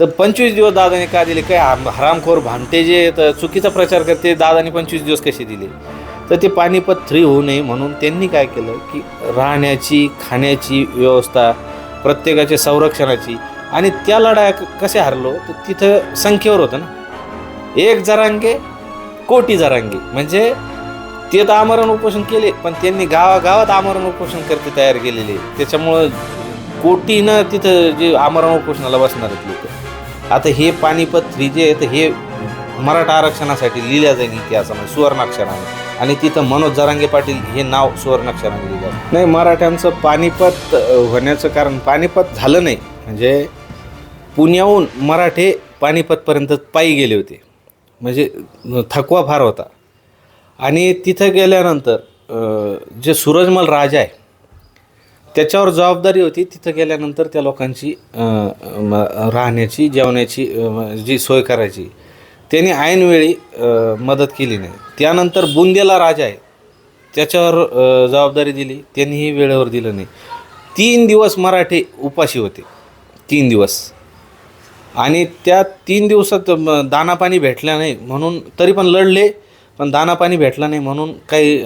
तर पंचवीस दिवस दादाने का दिले? काय आम- हरामखोर भामटे जे? तर चुकीचा प्रचार करते. दादाने पंचवीस दिवस कसे दिले? तर ते पानिपत थ्री होऊ नये म्हणून त्यांनी काय केलं की राहण्याची खाण्याची व्यवस्था प्रत्येकाच्या संरक्षणाची आणि त्या लढाया कसे हरलो? तर तिथं संख्येवर होतं ना. एक जरांगे कोटी जरांगे. म्हणजे ते तर आमरण उपोषण केले पण त्यांनी गावागावात आमरण उपोषण करते तयार केलेले. त्याच्यामुळं कोटीनं तिथं जे आमरण उपोषणाला बसणार आहेत लोक. आता हे पानिपत थ्री जे आहे तर हे मराठा आरक्षणासाठी लिहिल्या जाईल इतिहासामध्ये सुवर्णाक्षराने आणि तिथं मनोज जरांगे पाटील हे नाव सुवर्णाक्षराने लिहिलं आहे. नाही मराठ्यांचं पानिपत होण्याचं कारण पानिपत झालं नाही. म्हणजे पुण्याहून मराठे पानिपतपर्यंत पायी गेले होते. म्हणजे थकवा फार होता. आणि तिथं गेल्यानंतर जे सूरजमल राजा आहे त्याच्यावर जबाबदारी होती. तिथं गेल्यानंतर त्या लोकांची राहण्याची जेवण्याची जी सोय करायची त्यांनी ऐनवेळी मदत केली नाही. त्यानंतर बुंदेला राजा आहे त्याच्यावर जबाबदारी दिली. त्यांनीही वेळेवर दिलं नाही. तीन दिवस मराठे उपाशी होते. तीन दिवस. आणि त्या तीन दिवसात दानापाणी भेटला नाही म्हणून तरी पण लढले पण दानापाणी भेटला नाही म्हणून काही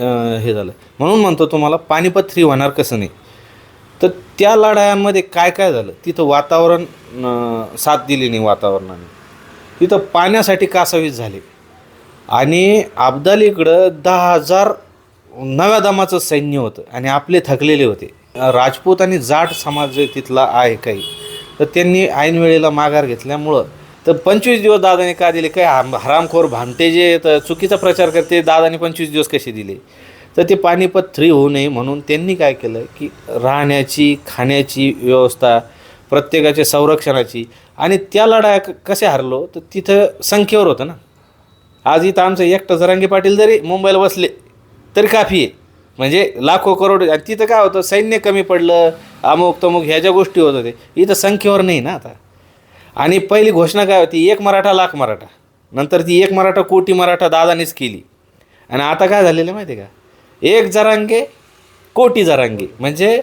हे झालं. म्हणून म्हणतो तुम्हाला पानिपत थ्री होणार कसं नाही? तर त्या लढायांमध्ये काय काय झालं? तिथं वातावरण साथ दिली नाही वातावरणाने. तिथं पाण्यासाठी कासावीस झाले. आणि अब्दालीकडं दहा हजार नव्या दमाचं सैन्य होतं आणि आपले थकलेले होते. राजपूत आणि जाट समाज जे तिथला आहे काही. तर त्यांनी ऐनवेळेला माघार घेतल्यामुळं तर पंचवीस दिवस दादाने का दिले? काय आम- हरामखोर भामटे जे तर चुकीचा प्रचार करते दादाने पंचवीस दिवस कसे दिले? तर ते पानिपत थ्री होऊ नये म्हणून त्यांनी काय केलं की राहण्याची खाण्याची व्यवस्था प्रत्येकाच्या संरक्षणाची आणि त्या लढाया क- कसे हरलो तर तिथं संख्येवर होतं ना. आज इथं आमचं एकटं जरांगे पाटील जरी मुंबईला बसले तरी काफी आहे. म्हणजे लाखो करोड आणि तिथं काय होतं सैन्य कमी पडलं अमुक तमुक ह्या ज्या गोष्टी होत होते इथं संख्येवर नाही ना आता. आणि पहिली घोषणा काय होती एक मराठा लाख मराठा. नंतर ती एक मराठा कोटी मराठा दादानेच केली. आणि आता काय झालेलं माहिती आहे का? एक जरांगे कोटी जरांगे. म्हणजे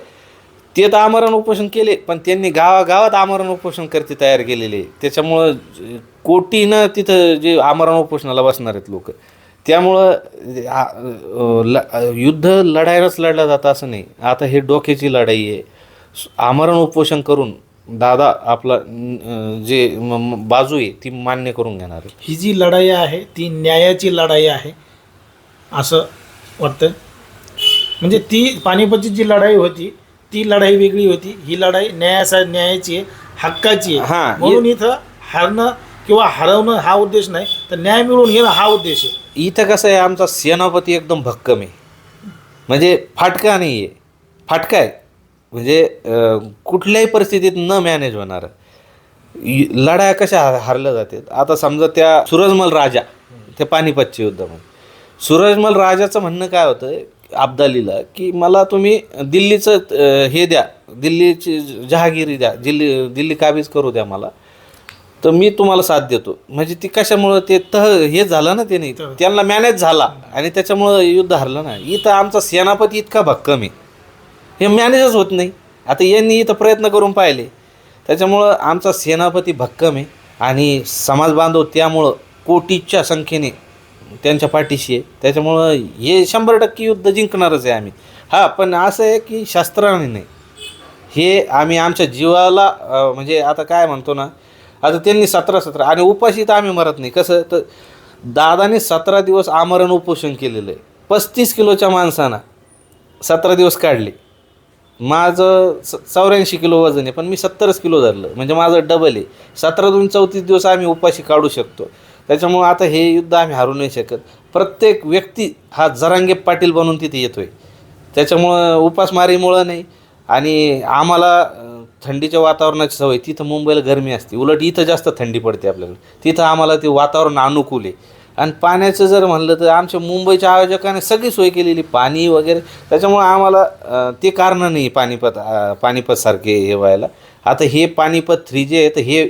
ते तर आमरण उपोषण केले पण त्यांनी गावागावात आमरण उपोषण करते तयार केलेले. त्याच्यामुळं कोटीनं तिथं जे आमरण उपोषणाला बसणार आहेत लोक. त्यामुळं ल युद्ध लढायलाच लढलं जातं असं नाही. आता हे डोक्याची लढाई आहे. आमरण उपोषण करून दादा आपला जे म- बाजू आहे ती मान्य करून घेणार ही जी लढाई आहे ती न्यायाची लढाई आहे असं वाटतं? म्हणजे ती पानिपतची जी लढाई होती ती लढाई वेगळी होती. ही लढाई न्यायासा न्यायाची आहे हक्काची हा, आहे म्हणून इथं हारणं किंवा हरवणं हा उद्देश नाही तर न्याय मिळवून घेणं हा उद्देश आहे. इथं कसं आहे आमचा सेनापती एकदम भक्कम आहे. म्हणजे फाटका नाही आहे फाटका आहे. म्हणजे अं, कुठल्याही परिस्थितीत न मॅनेज होणार. लढाया कशा हार हारल्या जातात? आता समजा त्या सूरजमल राजा ते पानिपतच्या युद्धामध्ये. सूरजमल राजाचं म्हणणं काय होतं अब्दालीला की मला तुम्ही दिल्लीचं हे द्या दिल्लीची जहागिरी द्या दिल्ली दिल्ली काबीज करू द्या मला. तर मी तुम्हाला साथ देतो. म्हणजे ती कशामुळं ते तह हे झालं ना त्याने त्यांना मॅनेज झाला आणि त्याच्यामुळं युद्ध हरलं ना इथं आमचा सेनापती इतका भक्कम आहे. हे मॅनेजच होत नाही. आता यांनी इथं प्रयत्न करून पाहिले. त्याच्यामुळं आमचा सेनापती भक्कम आहे आणि समाज बांधव त्यामुळं कोटीच्या संख्येने त्यांच्या पाठीशी आहे. त्याच्यामुळं हे शंभर टक्के युद्ध जिंकणारच आहे आम्ही. हां पण असं आहे की शास्त्राने नाही. हे आम्ही आमच्या जीवाला म्हणजे आता काय म्हणतो ना आता त्यांनी सतरा सतरा आणि उपाशी तर आम्ही मरत नाही. कसं तर दादाने सतरा दिवस आमरण उपोषण केलेलं आहे. पस्तीस किलोच्या माणसानं सतरा दिवस काढले. माझं स चौऱ्याऐंशी किलो वजन आहे पण मी सत्तरच किलो धरलं. म्हणजे माझं डबल आहे. सतरा दोन चौतीस दिवस आम्ही उपाशी काढू शकतो. त्याच्यामुळं आता हे युद्ध आम्ही हारू नाही शकत. प्रत्येक व्यक्ती हा जरांगे पाटील बनून तिथे येतो आहे त्याच्यामुळं उपासमारीमुळं नाही. आणि आम्हाला थंडीच्या वातावरणाची सवय तिथं मुंबईला गरमी असते. उलट इथं जास्त थंडी पडते आपल्याकडे. तिथं आम्हाला ते वातावरण अनुकूल आहे. आणि पाण्याचं जर म्हणलं तर आमच्या मुंबईच्या आयोजकाने सगळी सोय केलेली पाणी वगैरे. त्याच्यामुळं आम्हाला ते कारणं नाही पानिपत अं, पानिपतसारखे हे व्हायला. आता हे पानिपत थ्री जे आहे तर हे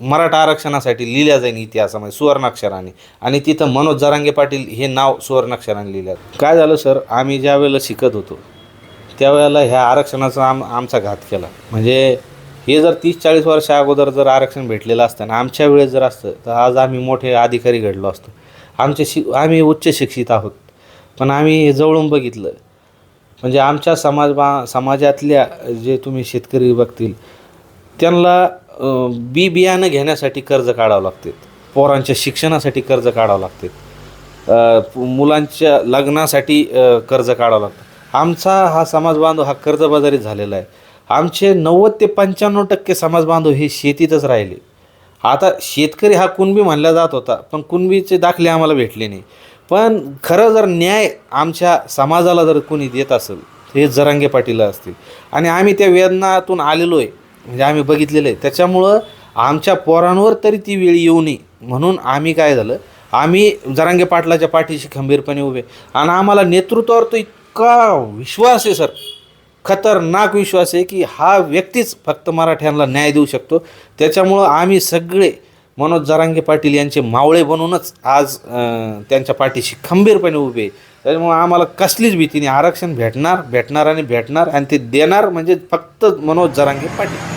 मराठा आरक्षणासाठी लिहिल्या जाईल इतिहासामध्ये सुवर्णाक्षराने आणि तिथं मनोज जरांगे पाटील हे नाव सुवर्णाक्षराने लिहिलं काय झालं सर? आम्ही ज्या वेळेला शिकत होतो त्यावेळेला ह्या आरक्षणाचा आम आमचा घात केला. म्हणजे हे जर तीस चाळीस वर्ष अगोदर जर आरक्षण भेटलेलं असतं आणि आमच्या वेळेस जर असतं तर आज आम्ही मोठे अधिकारी घडलो असतो. आमचे शि आम्ही उच्च शिक्षित आहोत. पण आम्ही हे जवळून बघितलं. म्हणजे आमच्या समाज बा समाजातल्या जे तुम्ही शेतकरी बघतील त्यांना बी बियाणं घेण्यासाठी कर्ज काढावं लागते. पोरांच्या शिक्षणासाठी कर्ज काढावं लागते. मुलांच्या लग्नासाठी कर्ज काढावं लागतं. आमचा हा समाज बांधव हा कर्जबाजारी झालेला आहे. आमचे नव्वद ते पंच्याण्णव टक्के समाज बांधव हे शेतीतच राहिले. आता शेतकरी हा कुणबी म्हणला जात होता पण कुणबीचे दाखले आम्हाला भेटले नाही. पण खरं जर न्याय आमच्या समाजाला जर कोणी देत असेल हे जरांगे पाटील असतील. आणि आम्ही त्या वेदनातून आलेलो आहे. म्हणजे आम्ही बघितलेलं आहे. त्याच्यामुळं आमच्या पोरांवर तरी ती वेळ येऊ नये. म्हणून आम्ही काय झालं आम्ही जरांगे पाटलाच्या पाठीशी खंबीरपणे उभे. आणि आम्हाला नेतृत्वावर तो इतका विश्वास आहे सर. खतरनाक विश्वास आहे की हा व्यक्तीच फक्त मराठ्यांना न्याय देऊ शकतो. त्याच्यामुळं आम्ही सगळे मनोज जरांगे पाटील यांचे मावळे बनूनच आज त्यांच्या पाठीशी खंबीरपणे उभे आहे. त्याच्यामुळं आम्हाला कसलीच भीती नाही. आरक्षण भेटणार भेटणार आणि भेटणार आणि ते देणार म्हणजे फक्त मनोज जरांगे पाटील.